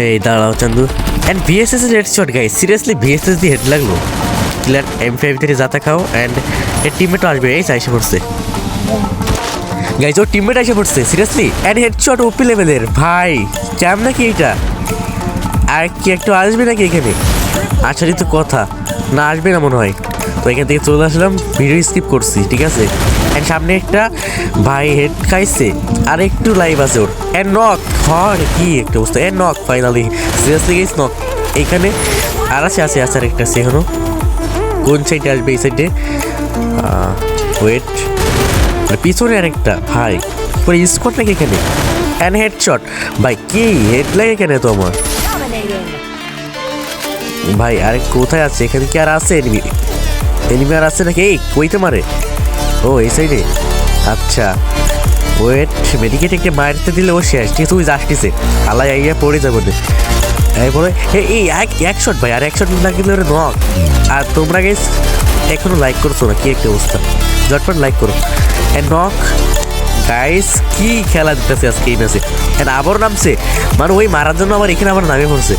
এই দাঁড়াও, Chandu. And VSS এর head shot guy seriously VSS দিয়ে হেড লাগল। কিলার এম ফাইভ থেকে যাতা খাও অ্যান্ড এর টিমমেটও আসবে, এই এসে পড়ছে। গাইজ ওর টিমমেট এসে পড়ছে সিরিয়াসলি অ্যান্ড হেডশট ওপি লেভেলের ভাই ক্যাম নাকি এটা আর কি একটু আসবে নাকি এখানে? আসারই তো কথা। না, আসবে না মনে হয়। তো এখান থেকে চলে আসলাম ভিডিও স্কিপ করছি ঠিক আছে? অ্যান্ড সামনে একটা ভাই হেড খাইছে আর একটু লাইভ আছে ওর। অ্যান্ড নক হয় কি একটা অবস্থা। অ্যান্ড নক ফাইনালি সিরিয়াসলি গেছ নক এইখানে আর আছে আছে আছে আর একটা আছে এখনও। কোন সাইডে আসবে এই সাইডে ওয়েট আর পিছনে আরেকটা ভাই। পুরো স্কোর নাকি এখানে। অ্যান্ড হেডশট ভাই কি হেড লাগে কেন তো আমার। ভাই আরে কোথায় আছে? এখানে কি আর আছে এনিমি এনিমি আর আছে নাকি? এই কইতে মারে ও, এই সাইডে আচ্ছা। ওয়েট মেডিকেট একটা মারতে দিলে ও শেষ। ঠিক তুই আসতিছে আলাই আইয়া পড়ে যাব না। এরপরে এই, এক এক শট ভাই, আর এক শট না গেলে ওরে নক আর তোমরা গেস এখনও লাইক করছ না, কি একটা অবস্থা। ঝটপট লাইক করো। নক গাইস কি খেলা দিতেছে আজকে এই ম্যাচে আবার নামছে। মানে ওই মারার জন্য আবার এখানে আবার নামে পড়ছে।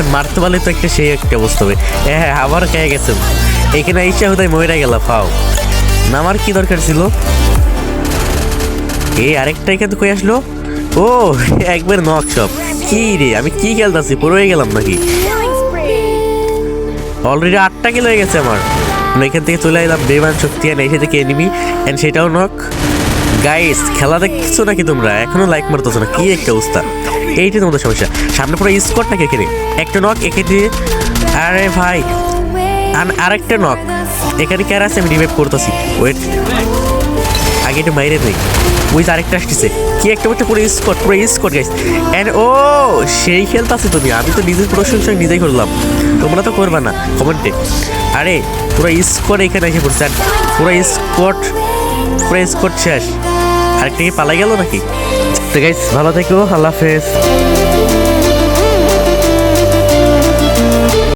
এখন মারতে পারলে তো একটা সেই একটা অবস্থা হবে। হ্যাঁ আবার খেয়ে গেছে এখানে ইচ্ছা হতে মরে গেল, ফাও। নামার কি দরকার ছিল? এই আরেকটা এখানে কই আসলো? ও, একবার নক সব। কি রে, আমি কি খেলতেছি পুরো হয়ে গেলাম নাকি? অলরেডি আটটা কিলো হয়ে গেছে আমার। আমি এখান থেকে চলে এলাম বেমান শক্তি আর এসে থেকে এনিমি অ্যান্ড সেটাও নক গাইস খেলা দেখছ নাকি তোমরা? এখনও লাইক মারতেছো না। কি একটা অবস্থা। এইটাই তোমাদের সমস্যা। সামনে পুরো স্কোর নাকি এখানে? একটা নক এখানে আরে ভাই আর- আরেকটা নক এখানে কে আছে? আমি রিভাইভ করতেছি। ওয়েট আগে একটু বাইরে নেই ওই যে আরেকটা আসতেছে। কি একটা বলতে পুরো স্কট পুরো স্কট গাইস এন্ড ও, সেই খেলতেছে তুমি। আমি তো নিজের প্রশংসা নিজেই করলাম। তোমরা তো করবা না। কমেন্টে আরে, পুরো স্কট এখানে এসে পড়ছে। পুরো স্কট পুরো কোড শেষ আরেকটা কি পালাই গেল নাকি? তো গাইস ভালো থেকো আল্লাহ হাফেজ।